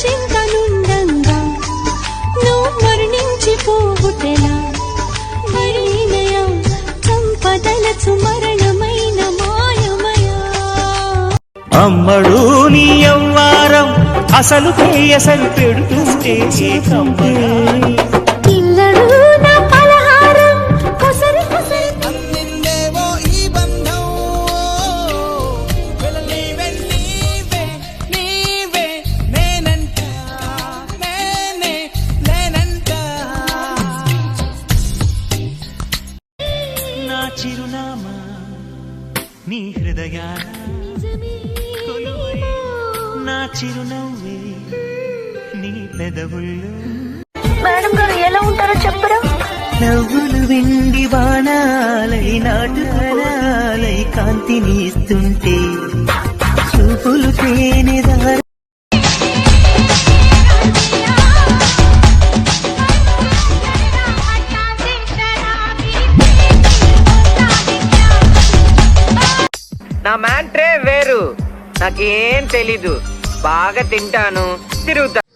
చింతనుండంగా నువ్వు మరణించి పోవుటెలా మరీనయా చంపదలచు మరణమైన మాయమయా? అమ్మడు నీ అవ్వారం అసలు అసలు పెడుతుంటే చిరునామా నీ హృదయాన కొలువై. నా చిరునవ్వే నీ పెదవుల్లో. మేడం గారు ఎలా ఉంటారో చెప్పరా? నవ్వులు వెండి బాణాలై నాటుకాలై కాంతిని ఇస్తుంటే నా మ్యాంట్రే వేరు. నాకేం తెలీదు. బాగా తింటాను. తిరుగుతాను